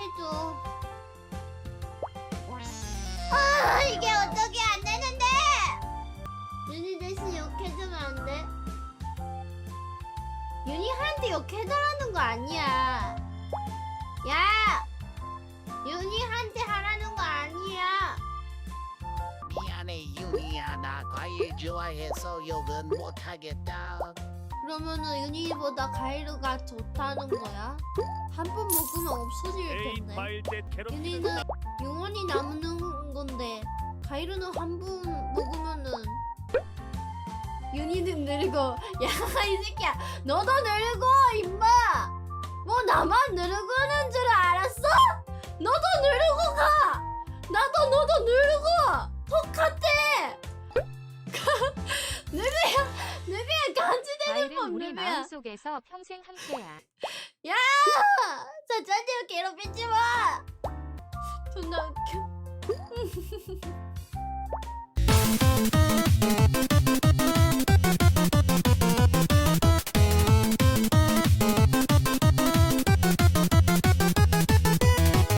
욕해줘. 아 이게 어떻게 안 되는데? 윤희 대신 욕해주면 안 돼? 윤희한테 욕해달라는 거 아니야. 야, 윤희한테 하라는 거 아니야. 미안해 윤희야 나 과일 좋아해서 욕은 못하겠다 그러면은 윤희보다 가이루가 좋다는 거야? 한 번 먹으면 없어질 텐데. 윤희는 영원히 남는 건데 가이루는 한 번 먹으면은 윤희는 늙고 야 이 새끼야 너도 늙고 임마 뭐 나만 늙는 줄 알았어? 너도 늙고 가 나도 너도 늙고 우리 마음속에서 평생 함께야. 야! 저 짠디를 괴롭히지 마! 존나 웃겨.